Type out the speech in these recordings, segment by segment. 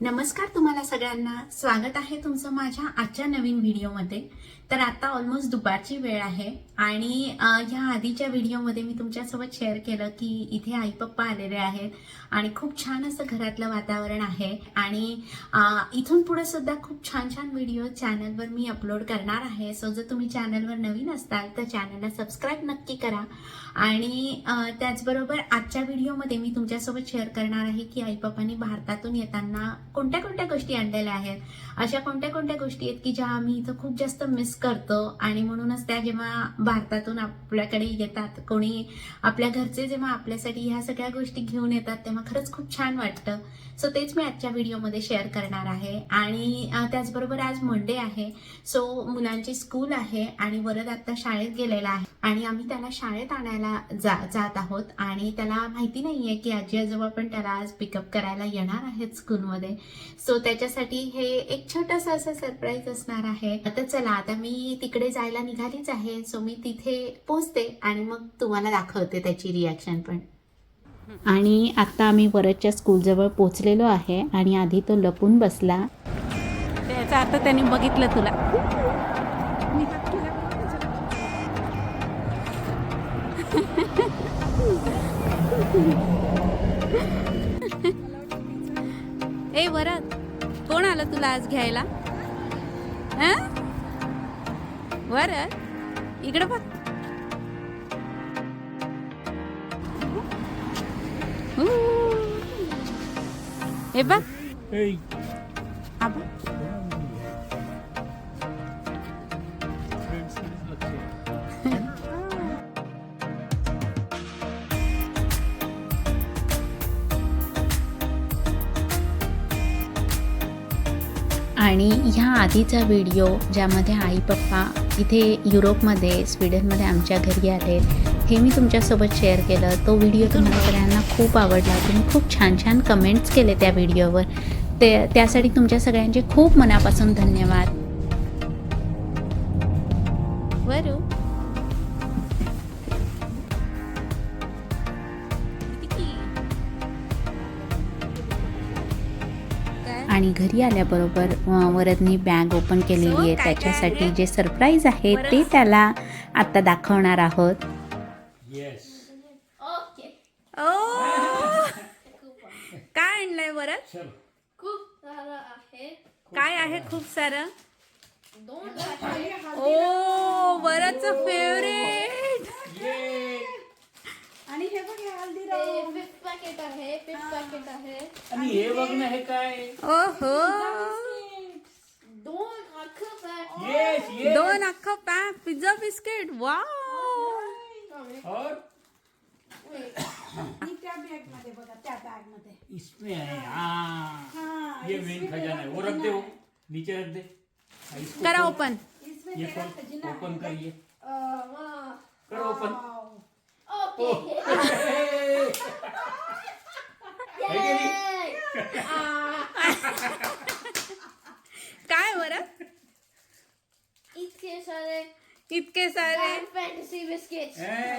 नमस्कार तुम्हाला सगळ्यांना स्वागत आहे तुमचं माझ्या आजच्या नवीन व्हिडिओमध्ये. तर आता ऑलमोस्ट दुपारची वेळ आहे आणि ह्या आधीच्या व्हिडिओमध्ये मी तुमच्यासोबत शेअर केलं की इथे आई पप्पा आलेले आहेत आणि खूप छान असं घरातलं वातावरण आहे आणि इथून पुढे सुद्धा खूप छान छान व्हिडिओ चॅनलवर मी अपलोड करणार आहे. सो जर तुम्ही चॅनलवर नवीन असताल तर चॅनलला सबस्क्राईब नक्की करा आणि त्याचबरोबर आजच्या व्हिडिओमध्ये मी तुमच्यासोबत शेअर करणार आहे की आई पप्पांनी भारतातून येताना कोणत्या कोणत्या गोष्टी आणलेल्या आहेत. अशा कोणत्या कोणत्या गोष्टी आहेत की ज्या आम्ही इथं खूप जास्त मिस करतो? आणि म्हणूनच त्या जेव्हा भारतातून आपल्याकडे येतात कोणी आपल्या घरचे जेव्हा आपल्यासाठी ह्या सगळ्या गोष्टी घेऊन येतात तेव्हा खरंच खूप छान वाटतं. सो तेच मी आजच्या व्हिडिओमध्ये शेअर करणार आहे. आणि त्याचबरोबर आज मंडे आहे. सो मुलांची स्कूल आहे आणि वरद आता शाळेत गेलेला आहे. आणि आम्ही त्याला शाळेत आणायला जा जात आहोत. आणि त्याला माहिती नाहीये की आजी आजोबा पण त्याला आज पिकअप करायला येणार आहेत स्कूलमध्ये सो त्याच्यासाठी हे एक छोटंसं असं सरप्राईज असणार आहे. आता चला आता मी तिकडे जायला निघालीच आहे सो मी तिथे पोहोचते आणि मग तुम्हाला दाखवते त्याची रिॲक्शन पण. आणि आता आम्ही वरदच्या स्कूलजवळ पोहोचलेलो आहे आणि आधी तो लपून बसला. त्याचा आता त्याने बघितलं तुला. ए वरद. कोण आलं तुला आज घ्यायला? हं? वरद इकडे बघ. हे बघ. आणि ह्या आधीचा व्हिडिओ ज्यामध्ये आई पप्पा इथे युरोपमध्ये स्वीडनमध्ये आमच्या घरी आले हे मी तुमच्यासोबत शेअर केलं. तो व्हिडिओ तुम्हाला सगळ्यांना खूप आवडला. तुम्ही खूप छान छान कमेंट्स केले त्या व्हिडिओवर. ते त्यासाठी तुमच्या सगळ्यांचे खूप मनापासून धन्यवाद. आणि घरी आल्याबरोबर वरदनी बॅग ओपन केलेली आहे. त्याच्यासाठी जे सरप्राईज आहे ते त्याला आता दाखवणार आहोत. काय आणलंय चल. खूप सारं आहे. काय आहे खूप सारं? ओ बरंच फेवरेट आणि हे बघ हे पॅकेट आहे पॅकेट आहे आणि हे। बघ हे काय ओहो। दोन अख्खं पॅक। येस येस दोन अख्खं पॅक पिझ्झा बिस्किट वा और? त्या बॅग मध्ये बघा त्या बॅग मध्ये. इसमें है हाँ। हाँ, ये मेन खजाना वो रख दे वो नीचे रख दे। इसको करा खोल. ओपन इसमें ये तेरा खोल खजिना ओपन है। करिए। करो ओपन ओके? काय बरं? इतके सारे इतके सारे. बिस्किट्स हैं?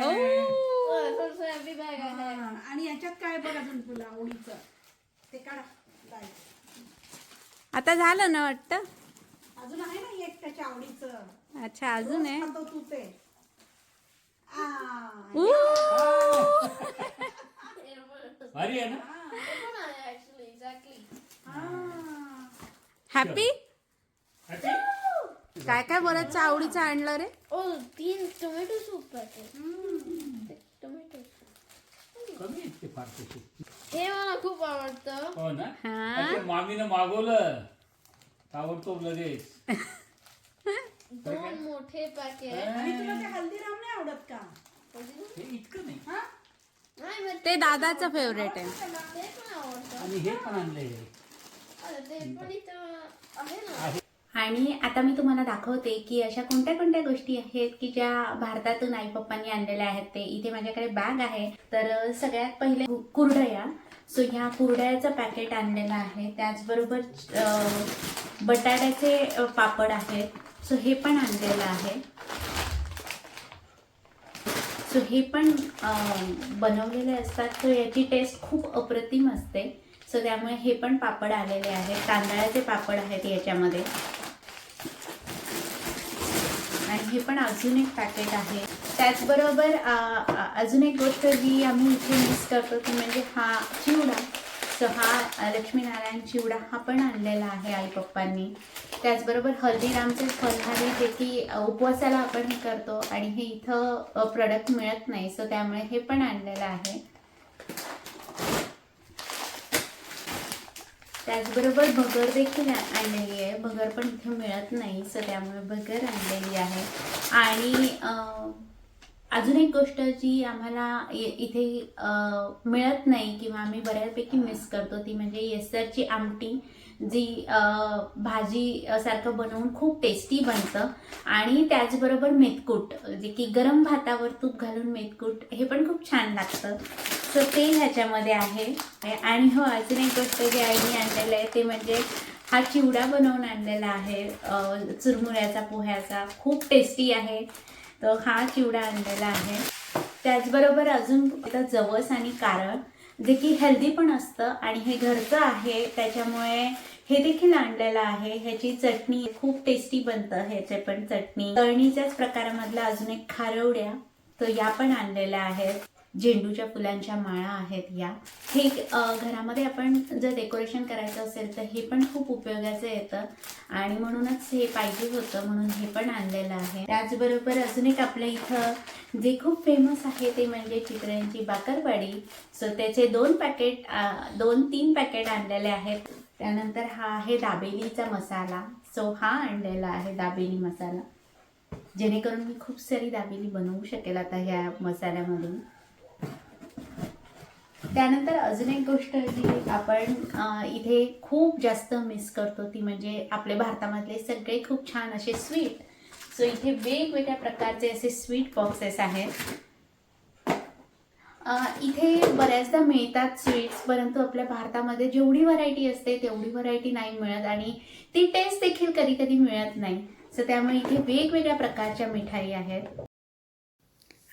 बॅग आहे हा, आणि याच्यात काय बघ अजून तुला आवडीचं? ते काढा? आता झालं ना वाटतं? अजून आहे ना एक त्याच्या आवडीचं? अच्छा अजून आहे? खातो तू ते. आ, ऊ. भारी है ना पण आहे ऍक्च्युली एक्झॅक्टली हा. हॅपी हैप्पी काय काय बरंच आवडीचं आणलं रे. ओ तीन टोमॅटो सूप टोमॅटो. हे मला खूप आवडतं. हो ना? हा. अच्छा मामीनं मागवलं. ताबडतोब लगेच. दोन मोठे पॅकेट आणि तुला ते हल्दीराम नाही आवडत का? हे इतकं नाही. हा? ते दादाचं फेवरेट आहे. ते पण आवडतं. आणि हे पण आणलंय. आणि आता मी तुम्हाला दाखवते की अशा कोणत्या कोणत्या गोष्टी आहेत की ज्या भारतातून आई पप्पांनी आणलेल्या आहेत. ते इथे माझ्याकडे बॅग आहे. तर सगळ्यात पहिले कुरडया. सो ह्या कुरडयाचं पॅकेट आणलेलं आहे. त्याचबरोबर बटाट्याचे पापड आहेत. सो हे पण आणलेलं आहे. सो हे पण बनवलेले असतात. तर याची टेस्ट खूप अप्रतिम असते. सो त्यामुळे हे पण पापड आलेले आहेत. तांदळाचे पापड आहेत याच्यामध्ये. आणि हे पण अजून एक पॅकेट आहे. त्याचबरोबर अजून एक गोष्ट जी आम्ही इथे मिस करतो ती म्हणजे हा चिवडा. सो हा लक्ष्मीनारायण चिवडा हा पण आणलेला आहे आई पप्पांनी. त्याचबरोबर हल्दीरामचे फलहारी जे की उपवासाला आपण हे करतो आणि हे इथं प्रोडक्ट मिळत नाही. सो त्यामुळे हे पण आणलेलं आहे. त्याचबरोबर भगर देखील आणलेली आहे. भगर पण इथे मिळत नाही सो त्यामुळे भगर आणलेली आहे. आणि अजून एक गोष्ट जी आम्हाला इथे मिळत नाही किंवा आम्ही बऱ्यापैकी मिस करतो ती म्हणजे येसरची आमटी जी भाजी सारखं बनवून खूप टेस्टी बनतं. आणि त्याचबरोबर मेथकूट जे की गरम भातावर तूप घालून मेथकूट हे पण खूप छान लागतं. सो ते ह्याच्यामध्ये आहे. आणि हो अजून एक गोष्ट जी आईने आणलेलं आहे ते म्हणजे हा चिवडा बनवून आणलेला आहे. चुरमुऱ्याचा पोह्याचा. खूप टेस्टी आहे. तर हा चिवडा आणलेला आहे. त्याचबरोबर अजून जवस आणि कारळ. जे की हेल्दी पण असतं आणि हे घरचं आहे. त्याच्यामुळे हे देखील आणलेलं आहे. ह्याची चटणी खूप टेस्टी बनतं. ह्याचे पण चटणी. तळणीच्याच प्रकारामधला अजून एक खारवड्या. तर या पण आणलेल्या आहेत. झेंडूच्या फुलांच्या माळा आहेत या. हे घरामध्ये आपण जर डेकोरेशन करायचं असेल तर हे पण खूप उपयोगाचं येतं. आणि म्हणूनच हे पाहिजे होतं म्हणून हे पण आणलेलं आहे. त्याचबरोबर अजून एक आपल्या इथं जे खूप फेमस आहे ते म्हणजे चित्रांची बाकरवाडी. सो त्याचे दोन पॅकेट दोन तीन पॅकेट आणलेले आहेत. त्यानंतर हा आहे दाबेलीचा मसाला. सो हा आणलेला आहे दाबेली मसाला. जेणेकरून मी खूप सारी दाबेली बनवू शकेल आता ह्या मसाल्यामधून. त्यानंतर अजून एक गोष्ट जी आपण इथे खूप जास्त मिस करतो ती म्हणजे आपल्या भारतामधले सगळे खूप छान असे स्वीट सो इथे वेगवेगळ्या प्रकारचे असे स्वीट बॉक्सेस आहेत. इथे बऱ्याचदा मिळतात स्वीट्स परंतु आपल्या भारतामध्ये जेवढी व्हरायटी असते तेवढी व्हरायटी नाही मिळत आणि ती टेस्ट देखील कधी कधी मिळत नाही. सो त्यामुळे इथे वेगवेगळ्या प्रकारच्या मिठाई आहेत.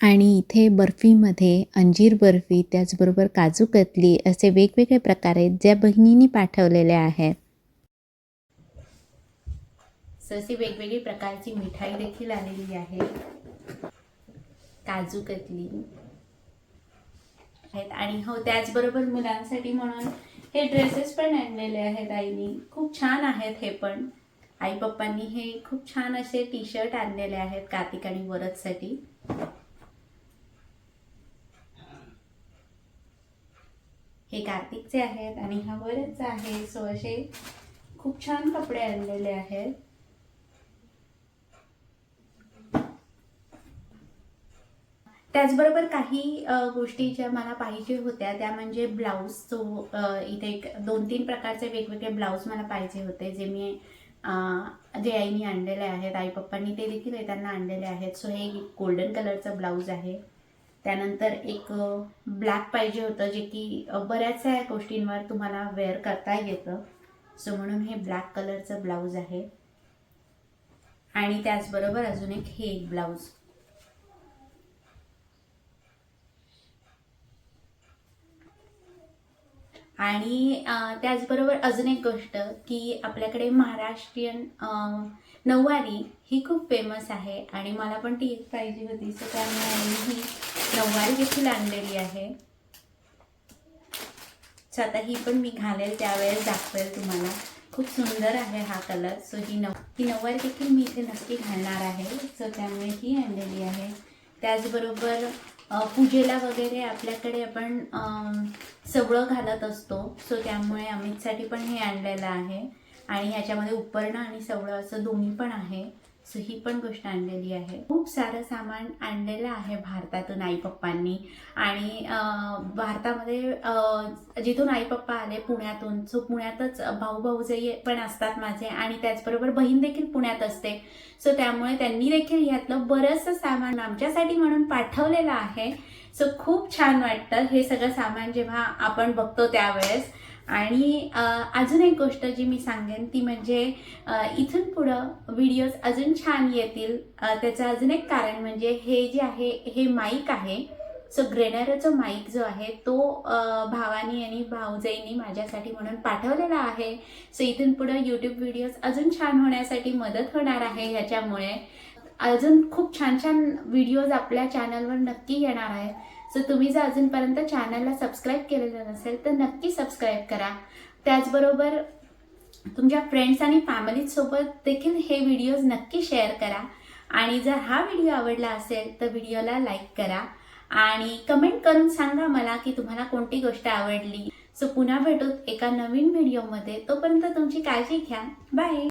आणि इथे बर्फीमध्ये अंजीर बर्फी त्याचबरोबर काजू कतली असे वेगवेगळे प्रकार आहेत ज्या बहिणींनी पाठवलेल्या आहेत. तसे वेगवेगळी प्रकारची मिठाई देखील आलेली आहे. काजू कतली आहेत. आणि हो त्याचबरोबर मुलांसाठी म्हणून हे ड्रेसेस पण आणलेले आहेत आईनी. खूप छान आहेत हे पण. आई पप्पांनी हे खूप छान असे टी शर्ट आणलेले आहेत कार्तिक आणि वरदसाठी. हे कार्तिकचे आहेत आणि हा वरदचा आहे. सो असे खूप छान कपडे आणलेले आहेत. त्याचबरोबर काही गोष्टी ज्या मला पाहिजे होत्या त्या म्हणजे ब्लाऊज. जो इथे एक दोन तीन प्रकारचे वेगवेगळे ब्लाऊज मला पाहिजे होते जे मी जे आईने आणलेले आहेत. आई पप्पांनी ते देखील त्यांना आणलेले आहेत. सो हे गोल्डन कलरचं ब्लाऊज आहे. त्यानंतर एक ब्लॅक पाहिजे होतं जे की बऱ्याचशा गोष्टींवर तुम्हाला वेअर करता येतं. सो म्हणून हे ब्लॅक कलरचं ब्लाऊज आहे. आणि त्याचबरोबर अजून एक हे एक ब्लाऊज आणि त्याचबरोबर अजून एक गोष्ट की आपल्याकडे महाराष्ट्रीयन नऊवारी ही खूप फेमस आहे आणि मला पण ती एक पाहिजे होती. सो त्यामुळे आम्ही ही नऊवारी देखील आणलेली आहे. सो आता ही पण मी घालेल त्यावेळेस दाखवेल तुम्हाला. खूप सुंदर आहे हा कलर सो ही नऊ ही नऊवारी देखील मी इथे नक्की घालणार आहे. सो त्यामुळे ही आणलेली आहे. त्याचबरोबर पूजेला वगैरे आपल्याकडे आपण सगळं घालत असतो. सो त्यामुळे अमितसाठी पण हे आणलेलं आहे. आणि ह्याच्यामध्ये उपरणं आणि सवळं असं दोन्ही पण आहे. सो ही पण गोष्ट आणलेली आहे. खूप सारं सामान आणलेलं आहे भारतातून आई पप्पांनी. आणि भारतामध्ये जिथून आई पप्पा आले पुण्यातून सो पुण्यातच भाऊ भाऊजई पण असतात माझे आणि त्याचबरोबर बहीण देखील पुण्यात असते. सो त्यामुळे त्यांनी देखील यातलं बरंचसं सामान आमच्यासाठी म्हणून पाठवलेलं आहे. सो खूप छान वाटतं हे सगळं सामान जेव्हा आपण बघतो त्यावेळेस. आणि अजून एक गोष्ट जी मी सांगेन ती म्हणजे इथून पुढं व्हिडिओज अजून छान येतील. त्याचं अजून एक कारण म्हणजे हे जे आहे हे माईक आहे. सो ग्रेनरचा माईक जो आहे तो भावानी आणि भाऊजाईंनी माझ्यासाठी म्हणून पाठवलेला आहे. सो इथून पुढं यूट्यूब व्हिडिओज अजून छान होण्यासाठी मदत होणार आहे ह्याच्यामुळे. अजून खूप छान छान व्हिडिओज आपल्या चॅनलवर नक्की येणार आहेत. सो तुम्ही जर अजूनपर्यंत चॅनलला सबस्क्राईब केलेलं नसेल तर नक्की सबस्क्राईब करा. त्याचबरोबर तुमच्या फ्रेंड्स आणि फॅमिलीसोबत देखील हे व्हिडिओज नक्की शेअर करा. आणि जर हा व्हिडिओ आवडला असेल तर व्हिडिओला लाईक करा. आणि कमेंट करून सांगा मला की तुम्हाला कोणती गोष्ट आवडली. सो पुन्हा भेटूत एका नवीन व्हिडिओमध्ये तोपर्यंत तुमची काळजी घ्या. बाय